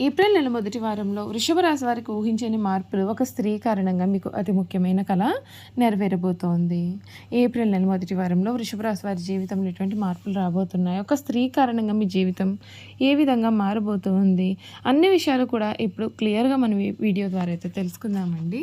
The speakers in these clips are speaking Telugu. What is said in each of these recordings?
ఏప్రిల్ నెల మొదటి వారంలో వృషభరాశి వారికి ఊహించని మార్పులు ఒక స్త్రీ కారణంగా మీకు అతి ముఖ్యమైన కళ నెరవేరబోతోంది. ఏప్రిల్ నెల మొదటి వారంలో వృషభరాశి వారి జీవితంలో ఎటువంటి మార్పులు రాబోతున్నాయి? ఒక స్త్రీ కారణంగా మీ జీవితం ఏ విధంగా మారబోతుంది? అన్ని విషయాలు కూడా ఇప్పుడు క్లియర్గా మనం వీడియో ద్వారా అయితే తెలుసుకుందామండి.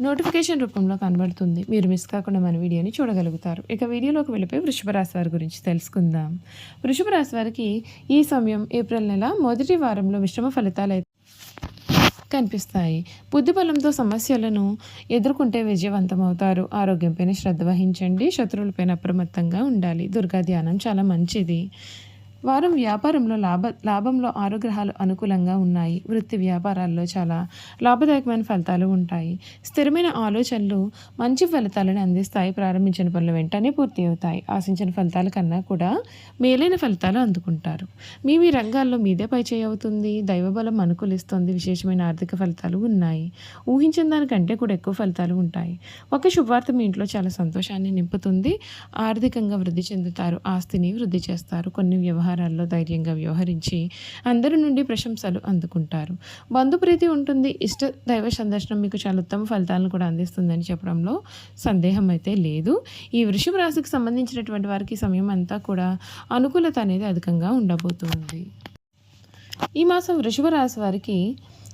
నోటిఫికేషన్ రూపంలో కనబడుతుంది. మీరు మిస్ కాకుండా మన వీడియోని చూడగలుగుతారు. ఇక వీడియోలోకి వెళ్ళిపోయి వృషభ రాశి వారి గురించి తెలుసుకుందాం. వృషభ రాశి వారికి ఈ సమయం ఏప్రిల్ నెల మొదటి వారంలో మిశ్రమ ఫలితాలు కనిపిస్తాయి. బుద్ధిబలంతో సమస్యలను ఎదుర్కొంటే విజయవంతమవుతారు. ఆరోగ్యంపైన శ్రద్ధ వహించండి. శత్రువులపైన అప్రమత్తంగా ఉండాలి. దుర్గా ధ్యానం చాలా మంచిది. వారం వ్యాపారంలో లాభ లాభంలో ఆరు గ్రహాలు అనుకూలంగా ఉన్నాయి. వృత్తి వ్యాపారాల్లో చాలా లాభదాయకమైన ఫలితాలు ఉంటాయి. స్థిరమైన ఆలోచనలు మంచి ఫలితాలను అందిస్తాయి. ప్రారంభించిన పనులు వెంటనే పూర్తి అవుతాయి. ఆశించిన ఫలితాల కన్నా కూడా మేలైన ఫలితాలు అందుకుంటారు. మీ మీ రంగాల్లో మీదే పై అవుతుంది. దైవబలం అనుకూలిస్తుంది. విశేషమైన ఆర్థిక ఫలితాలు ఉన్నాయి. ఊహించిన దానికంటే కూడా ఎక్కువ ఫలితాలు ఉంటాయి. ఒక శుభవార్త మీ ఇంట్లో చాలా సంతోషాన్ని నింపుతుంది. ఆర్థికంగా వృద్ధి చెందుతారు. ఆస్తిని వృద్ధి చేస్తారు. కొన్ని వ్యవహారాల్లో ధైర్యంగా వ్యవహరించి అందరి నుండి ప్రశంసలు అందుకుంటారు. బంధుప్రీతి ఉంటుంది. ఇష్ట దైవ సందర్శనం మీకు చాలా ఉత్తమ ఫలితాలను కూడా అందిస్తుందని చెప్పడంలో సందేహం అయితే లేదు. ఈ వృషభ రాశికి సంబంధించినటువంటి వారికి సమయం అంతా కూడా అనుకూలత అనేది అధికంగా ఉండబోతుంది. ఈ మాసం వృషభ రాశి వారికి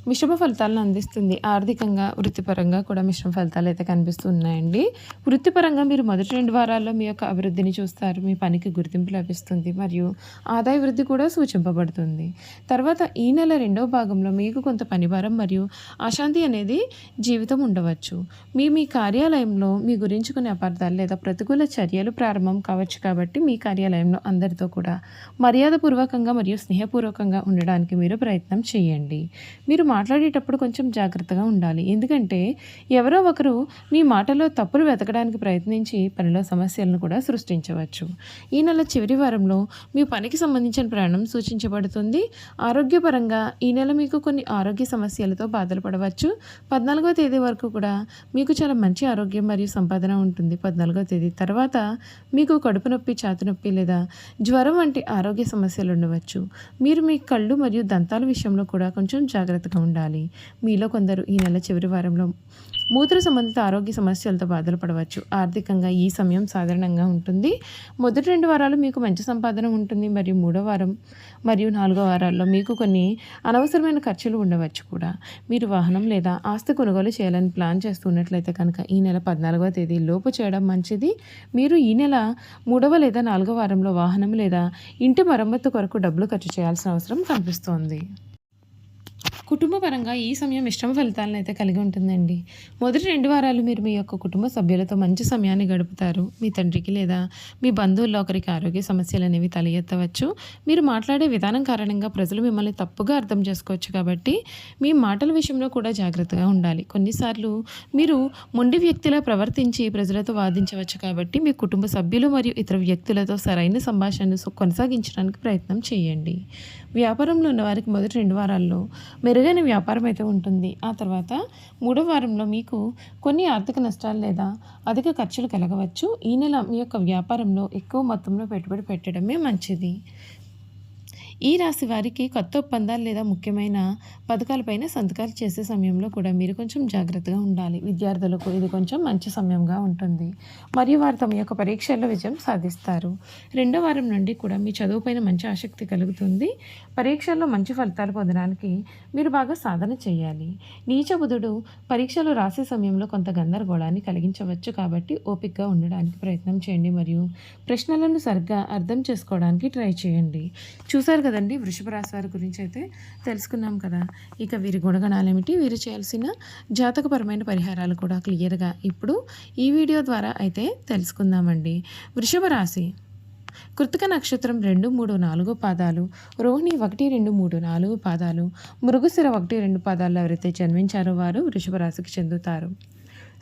మిశ్రమ ఫలితాలను అందిస్తుంది. ఆర్థికంగా వృత్తిపరంగా కూడా మిశ్రమ ఫలితాలు అయితే కనిపిస్తున్నాయండి వృత్తిపరంగా మీరు మొదటి రెండు వారాల్లో మీ యొక్క అభివృద్ధిని చూస్తారు. మీ పనికి గుర్తింపు లభిస్తుంది. మరియు ఆదాయ వృద్ధి కూడా సూచింపబడుతుంది. తర్వాత ఈ నెల రెండవ భాగంలో మీకు కొంత పనిభారం మరియు అశాంతి అనేది జీవితం ఉండవచ్చు. మీ మీ కార్యాలయంలో మీ గురించి కొన్ని అపార్థాలు లేదా ప్రతికూల చర్యలు ప్రారంభం కావచ్చు కాబట్టి మీ కార్యాలయంలో అందరితో కూడా మర్యాదపూర్వకంగా మరియు స్నేహపూర్వకంగా ఉండడానికి మీరు ప్రయత్నం చేయండి. మీరు మాట్లాడేటప్పుడు కొంచెం జాగ్రత్తగా ఉండాలి. ఎందుకంటే ఎవరో ఒకరు మీ మాటలో తప్పులు వెతకడానికి ప్రయత్నించి పనిలో సమస్యలను కూడా సృష్టించవచ్చు. ఈ నెల చివరి వారంలో మీ పనికి సంబంధించిన ప్రయాణం సూచించబడుతుంది. ఆరోగ్యపరంగా ఈ నెల మీకు కొన్ని ఆరోగ్య సమస్యలతో బాధలు పడవచ్చు. పద్నాలుగో తేదీ వరకు కూడా మీకు చాలా మంచి ఆరోగ్యం మరియు సంపాదన ఉంటుంది. పద్నాలుగో తేదీ తర్వాత మీకు కడుపు నొప్పి ఛాతి నొప్పి లేదా జ్వరం వంటి ఆరోగ్య సమస్యలు ఉండవచ్చు. మీరు మీ కళ్ళు మరియు దంతాల విషయంలో కూడా కొంచెం జాగ్రత్తగా ఉండాలి. మీలో కొందరు ఈ నెల చివరి వారంలో మూత్ర సంబంధిత ఆరోగ్య సమస్యలతో బాధలు పడవచ్చు ఆర్థికంగా ఈ సమయం సాధారణంగా ఉంటుంది. మొదటి రెండు వారాలు మీకు మంచి సంపాదన ఉంటుంది. మరియు మూడో వారం మరియు నాలుగో వారాల్లో మీకు కొన్ని అనవసరమైన ఖర్చులు ఉండవచ్చు కూడా. మీరు వాహనం లేదా ఆస్తి కొనుగోలు చేయాలని ప్లాన్ చేస్తున్నట్లయితే కనుక ఈ నెల పద్నాలుగవ తేదీ లోపు చేయడం మంచిది. మీరు ఈ నెల మూడవ లేదా నాలుగవ వారంలో వాహనం లేదా ఇంటి మరమ్మతు కొరకు డబ్బులు ఖర్చు చేయాల్సిన అవసరం కనిపిస్తోంది. కుటుంబపరంగా ఈ సమయం ఇష్టం ఫలితాలను అయితే కలిగి ఉంటుందండి. మొదటి రెండు వారాలు మీరు మీ యొక్క కుటుంబ సభ్యులతో మంచి సమయాన్ని గడుపుతారు. మీ తండ్రికి లేదా మీ బంధువుల్లో ఒకరికి ఆరోగ్య సమస్యలు అనేవి తల ఎత్తవచ్చు మీరు మాట్లాడే విధానం కారణంగా ప్రజలు మిమ్మల్ని తప్పుగా అర్థం చేసుకోవచ్చు కాబట్టి మీ మాటల విషయంలో కూడా జాగ్రత్తగా ఉండాలి. కొన్నిసార్లు మీరు మొండి వ్యక్తిలా ప్రవర్తించి ప్రజలతో వాదించవచ్చు కాబట్టి మీ కుటుంబ సభ్యులు మరియు ఇతర వ్యక్తులతో సరైన సంభాషణను కొనసాగించడానికి ప్రయత్నం చేయండి. వ్యాపారంలో ఉన్న వారికి మొదటి రెండు వారాల్లో మీరు మెరుగైన వ్యాపారం అయితే ఉంటుంది. ఆ తర్వాత మూడో వారంలో మీకు కొన్ని ఆర్థిక నష్టాలు లేదా అధిక ఖర్చులు కలగవచ్చు. ఈ నెల మీ యొక్క వ్యాపారంలో ఎక్కువ మొత్తంలో పెట్టుబడి పెట్టడమే మంచిది. ఈ రాశి వారికి కొత్త ఒప్పందాలు లేదా ముఖ్యమైన పథకాలపైన సంతకాలు చేసే సమయంలో కూడా మీరు కొంచెం జాగ్రత్తగా ఉండాలి. విద్యార్థులకు ఇది కొంచెం మంచి సమయంగా ఉంటుంది. మరియు వారు తమ యొక్క పరీక్షల్లో విజయం సాధిస్తారు. రెండో వారం నుండి కూడా మీ చదువుపైన మంచి ఆసక్తి కలుగుతుంది. పరీక్షల్లో మంచి ఫలితాలు పొందడానికి మీరు బాగా సాధన చేయాలి. నీచ బుధుడు పరీక్షలు రాసే సమయంలో కొంత గందరగోళాన్ని కలిగించవచ్చు కాబట్టి ఓపికగా ఉండడానికి ప్రయత్నం చేయండి. మరియు ప్రశ్నలను సరిగ్గా అర్థం చేసుకోవడానికి ట్రై చేయండి. చూసారు కదండి వృషభ రాశి వారి గురించి అయితే తెలుసుకున్నాం కదా. ఇక వీరి గుణగణాలు ఏమిటి వీరు చేయాల్సిన జాతకపరమైన పరిహారాలు కూడా క్లియర్గా ఇప్పుడు ఈ వీడియో ద్వారా అయితే తెలుసుకుందామండి. వృషభ రాశి. కృతిక నక్షత్రం రెండు మూడు నాలుగు పాదాలు. రోహిణి ఒకటి రెండు మూడు నాలుగు పాదాలు. మృగశిర ఒకటి రెండు పాదాలు ఎవరైతే జన్మించారో వారు వృషభ రాశికి చెందుతారు.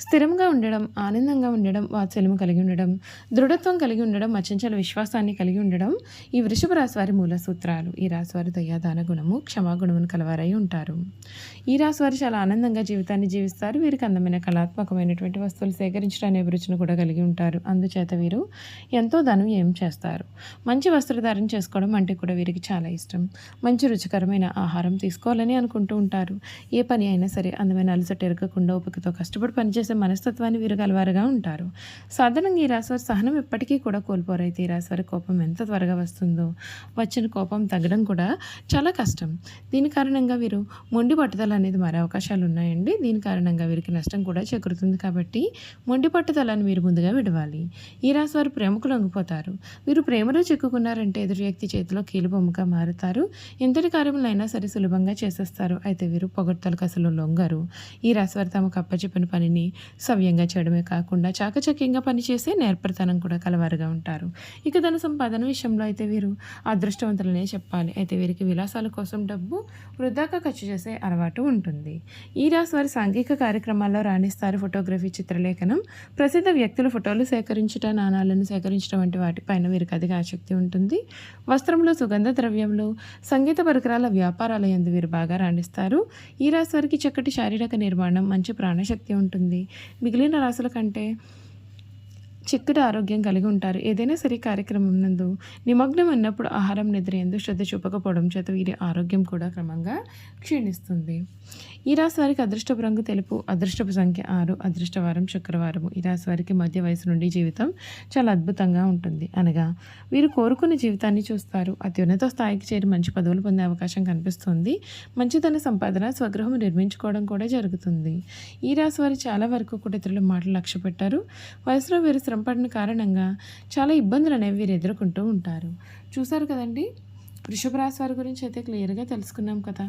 స్థిరంగా ఉండడం ఆనందంగా ఉండడం వాత్సల్యం కలిగి ఉండడం దృఢత్వం కలిగి ఉండడం అచంచల విశ్వాసాన్ని కలిగి ఉండడం ఈ వృషభ రాశివారి మూల సూత్రాలు. ఈ రాశివారి దయాదాన గుణము క్షమాగుణమును కలవారై ఉంటారు. ఈ రాశివారు చాలా ఆనందంగా జీవితాన్ని జీవిస్తారు. వీరికి అందమైన కళాత్మకమైనటువంటి వస్తువులు సేకరించడానికి అభిరుచిని కూడా కలిగి ఉంటారు. అందుచేత వీరు ఎంతో ధనం ఏం చేస్తారు? మంచి వస్త్రధారణ చేసుకోవడం అంటే కూడా వీరికి చాలా ఇష్టం. మంచి రుచికరమైన ఆహారం తీసుకోవాలని అనుకుంటూ ఉంటారు. ఏ పని అయినా సరే అందమైన అలసట ఎరగకుండా ఉపకతో కష్టపడి చేసే మనస్తత్వాన్ని వీరు కలవారుగా ఉంటారు. సాధారణంగా ఈ రాశివారి సహనం ఎప్పటికీ కూడా కోల్పోరు అయితే ఈ రాశివారి కోపం ఎంత త్వరగా వస్తుందో వచ్చిన కోపం తగ్గడం కూడా చాలా కష్టం. దీని కారణంగా వీరు మొండి పట్టుదల అనేది మారే అవకాశాలు ఉన్నాయండి. దీని కారణంగా వీరికి నష్టం కూడా చేకూరుతుంది కాబట్టి మొండి పట్టుదలని మీరు ముందుగా విడవాలి. ఈ రాశి వారు ప్రేమకు లొంగిపోతారు. వీరు ప్రేమలో చిక్కుకున్నారంటే ఎదురు వ్యక్తి చేతిలో కీలుబొమ్మగా మారుతారు. ఎంతటి కార్యములైనా సరే సులభంగా చేసేస్తారు. అయితే వీరు పొగడ్తలకు అసలు లొంగరు. ఈ రాశివారు తమకు అప్పచెప్పిన పనిని సవ్యంగా చేయడమే కాకుండా చాకచక్యంగా పనిచేసే నేర్పరితనం కూడా కలవారుగా ఉంటారు. ఇక ధన సంపాదన విషయంలో అయితే వీరు అదృష్టవంతులనే చెప్పాలి. అయితే వీరికి విలాసాల కోసం డబ్బు వృధాగా ఖర్చు చేసే అలవాటు ఉంటుంది. ఈ రాశి వారి సాంఘిక కార్యక్రమాల్లో రాణిస్తారు. ఫోటోగ్రఫీ చిత్రలేఖనం ప్రసిద్ధ వ్యక్తుల ఫోటోలు సేకరించుట నాణాలను సేకరించడం వంటి వాటిపైన వీరికి అధిక ఆసక్తి ఉంటుంది. వస్త్రంలో సుగంధ ద్రవ్యంలో సంగీత పరికరాల వ్యాపారాల ఎందు వీరు బాగా రాణిస్తారు. ఈ రాశి వారికి చక్కటి శారీరక నిర్మాణం మంచి ప్రాణశక్తి ఉంటుంది. మిగిలిన రాశుల కంటే చిక్కుడు ఆరోగ్యం కలిగి ఉంటారు. ఏదైనా సరే కార్యక్రమం నందు నిమగ్నం అన్నప్పుడు ఆహారం నిద్ర ఎందు శ్రద్ధ చూపకపోవడం చేత వీరి ఆరోగ్యం కూడా క్రమంగా క్షీణిస్తుంది. ఈ రాశి వారికి అదృష్టపు రంగు తెలుపు అదృష్టపు సంఖ్య ఆరు అదృష్టవారం శుక్రవారం. ఈ రాశి వారికి మధ్య వయసు నుండి జీవితం చాలా అద్భుతంగా ఉంటుంది. అనగా వీరు కోరుకున్న జీవితాన్ని చూస్తారు. అత్యున్నత స్థాయికి చేరి మంచి పదవులు పొందే అవకాశం కనిపిస్తుంది. మంచితన సంపాదన స్వగృహం నిర్మించుకోవడం కూడా జరుగుతుంది. ఈ రాశి వారు చాలా వరకు కూడా ఇతరుల మాటలు లక్ష్య పెట్టారు వయసులో వీరు శ్రమపడిన కారణంగా చాలా ఇబ్బందులు అనేవి వీరు ఎదుర్కొంటూ ఉంటారు. చూసారు కదండి? వృషభ రాశి వారి గురించి అయితే క్లియర్గా తెలుసుకున్నాం కదా.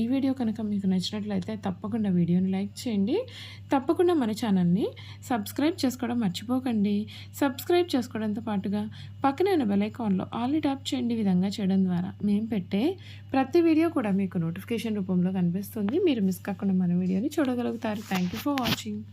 ఈ వీడియో కనుక మీకు నచ్చినట్లయితే తప్పకుండా వీడియోని లైక్ చేయండి. తప్పకుండా మన ఛానల్ని సబ్స్క్రైబ్ చేసుకోవడం మర్చిపోకండి. సబ్స్క్రైబ్ చేసుకోవడంతో పాటుగా పక్కనే ఉన్న బెలైకాన్లో ఆల్ని ఆల్ ట్యాప్ చేయండి. విధంగా చేయడం ద్వారా మేము పెట్టే ప్రతి వీడియో కూడా మీకు నోటిఫికేషన్ రూపంలో కనిపిస్తుంది. మీరు మిస్ కాకుండా మన వీడియోని చూడగలుగుతారు. Thank you for watching.